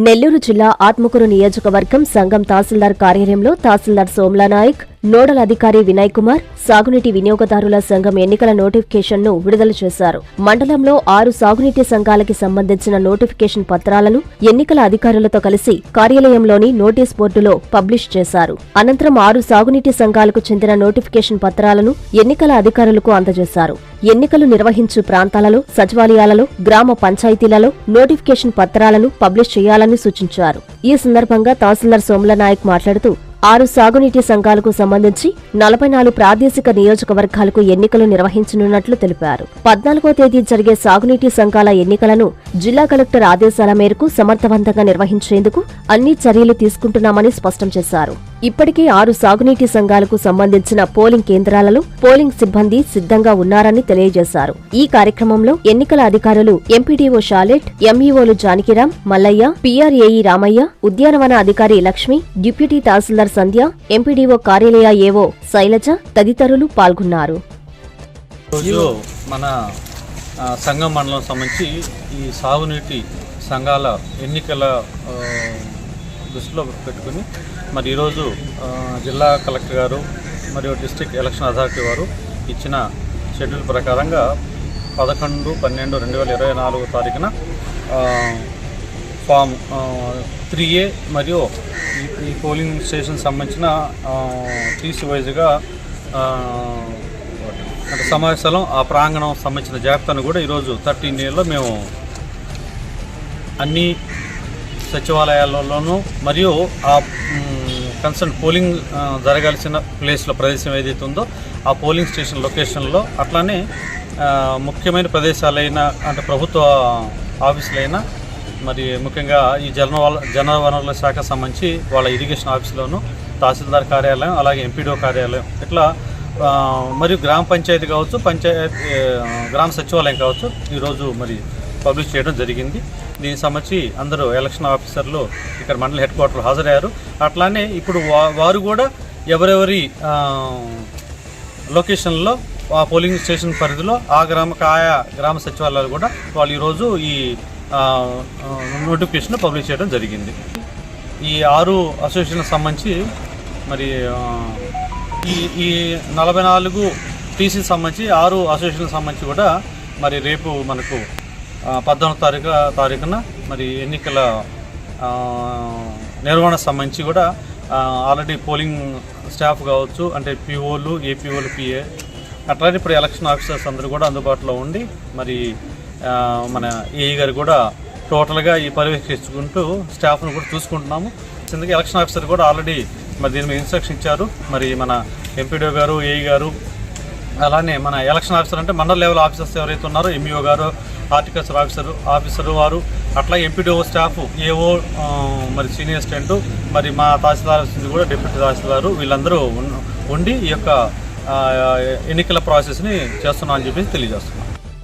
నెల్లూరు జిల్లా ఆత్మకూరు నియోజకవర్గం సంఘం తహసీల్దార్ కార్యాలయంలో తహసీల్దార్ సోమ్లా నాయక్ నోడల్ అధికారి వినయ్ కుమార్ సాగునీటి వినియోగదారుల సంఘం ఎన్నికల నోటిఫికేషన్ను విడుదల చేశారు. మండలంలో ఆరు సాగునీటి సంఘాలకి సంబంధించిన నోటిఫికేషన్ పత్రాలను ఎన్నికల అధికారులతో కలిసి కార్యాలయంలోని నోటీస్ బోర్డులో పబ్లిష్ చేశారు. అనంతరం ఆరు సాగునీటి సంఘాలకు చెందిన నోటిఫికేషన్ పత్రాలను ఎన్నికల అధికారులకు అందజేశారు. ఎన్నికలు నిర్వహించు ప్రాంతాలలో సచివాలయాలలో గ్రామ పంచాయతీలలో నోటిఫికేషన్ పత్రాలను పబ్లిష్ చేయాలని సూచించారు. ఈ సందర్భంగా తహసీల్దార్ సోమల నాయక్ మాట్లాడుతూ ఆరు సాగునీటి సంఘాలకు సంబంధించి నలభై నాలుగు ప్రాదేశిక నియోజకవర్గాలకు ఎన్నికలు నిర్వహించనున్నట్లు తెలిపారు. పద్నాలుగో తేదీ జరిగే సాగునీటి సంఘాల ఎన్నికలను జిల్లా కలెక్టర్ ఆదేశాల మేరకు సమర్థవంతంగా నిర్వహించేందుకు అన్ని చర్యలు తీసుకుంటున్నామని స్పష్టం చేశారు. ఇప్పటికే ఆరు సాగునీటి సంఘాలకు సంబంధించిన పోలింగ్ కేంద్రాలలో పోలింగ్ సిబ్బంది సిద్ధంగా ఉన్నారని తెలియజేశారు. ఈ కార్యక్రమంలో ఎన్నికల అధికారులు ఎంపీడీఓ షాలెట్ ఎంఈఓలు జానకిరాం మల్లయ్య పీఆర్ఏఈ రామయ్య ఉద్యానవన అధికారి లక్ష్మి డిప్యూటీ తహసీల్దార్ సంధ్య ఎంపీడీఓ కార్యాలయ ఏవో శైలజ తదితరులు పాల్గొన్నారు. మన సంఘం మండలం సంబంధించి ఈ సాగునీటి సంఘాల ఎన్నికల దృష్టిలో పెట్టుకుని మరి ఈరోజు జిల్లా కలెక్టర్ గారు మరియు డిస్ట్రిక్ట్ ఎలక్షన్ అథారిటీ వారు ఇచ్చిన షెడ్యూల్ ప్రకారంగా పదకొండు పన్నెండు రెండు వేల ఇరవై నాలుగు తారీఖున ఫామ్ త్రీ ఏ మరియు ఈ- ఈ పోలింగ్ స్టేషన్ సంబంధించిన టీసీ వైజ్గా అంటే సమావేశంలో ఆ ప్రాంగణం సంబంధించిన జాబితాను కూడా ఈరోజు థర్టీన్ ఏలో మేము అన్ని సచివాలయాలలోనూ మరియు ఆ కన్సర్న్ పోలింగ్ జరగాల్సిన ప్లేస్లో ప్రదేశం ఏదైతే ఉందో ఆ పోలింగ్ స్టేషన్ లొకేషన్లో అట్లానే ముఖ్యమైన ప్రదేశాలైన అంటే ప్రభుత్వ ఆఫీసులైనా మరి ముఖ్యంగా ఈ జన జన వనరుల శాఖ సంబంధించి వాళ్ళ ఇరిగేషన్ ఆఫీసులోను తహసీల్దార్ కార్యాలయం అలాగే ఎంపీడీఓ కార్యాలయం ఇట్లా మరియు గ్రామ పంచాయతీ కావచ్చు పంచాయతీ గ్రామ సచివాలయం కావచ్చు ఈరోజు మరి పబ్లిష్ చేయడం జరిగింది. దీనికి సంబంధించి అందరూ ఎలక్షన్ ఆఫీసర్లు ఇక్కడ మండల హెడ్ క్వార్టర్లో హాజరయ్యారు. అట్లానే ఇప్పుడు వారు కూడా ఎవరెవరి లొకేషన్లో ఆ పోలింగ్ స్టేషన్ పరిధిలో ఆ గ్రామ ఆయా గ్రామ సచివాలయాలు కూడా వాళ్ళు ఈరోజు ఈ నోటిఫికేషన్ పబ్లిష్ చేయడం జరిగింది. ఈ ఆరు అసోసియేషన్ సంబంధించి మరి ఈ ఈ నలభై నాలుగు టీసీ సంబంధించి ఆరు అసోసియేషన్ సంబంధించి కూడా మరి రేపు మనకు పద్నాలుగు తారీఖు తారీఖున మరి ఎన్నికల నిర్వహణ సంబంధించి కూడా ఆల్రెడీ పోలింగ్ స్టాఫ్ కావచ్చు అంటే పిఓలు ఏపీఓలు పిఏ అట్లానే ఇప్పుడు ఎలక్షన్ ఆఫీసర్స్ అందరూ కూడా అందుబాటులో ఉండి మరి మన ఏఈ గారు కూడా టోటల్గా ఈ పర్యవేక్షించుకుంటూ స్టాఫ్ను కూడా చూసుకుంటున్నాము. ఎందుకంటే ఎలక్షన్ ఆఫీసర్ కూడా ఆల్రెడీ మరి దీని మీద ఇన్స్ట్రక్షన్ ఇచ్చారు. మరి మన ఎంపీడీఓ గారు ఏఈ గారు అలానే మన ఎలక్షన్ ఆఫీసర్ అంటే మండల లెవెల్ ఆఫీసర్స్ ఎవరైతే ఉన్నారో ఎంఈఓ గారు హార్టికల్చర్ ఆఫీసర్ ఆఫీసర్ వారు అట్లా ఎంపీడీఓ స్టాఫ్ ఏఓ మరి సీనియర్ అసిస్టెంట్ మరి మా తహసీల్దార్ కూడా డిప్యూటీ తహసీల్దారు వీళ్ళందరూ ఉండి ఈ యొక్క ఎన్నికల ప్రాసెస్ని చేస్తున్నాం అని చెప్పేసి తెలియజేస్తున్నాం.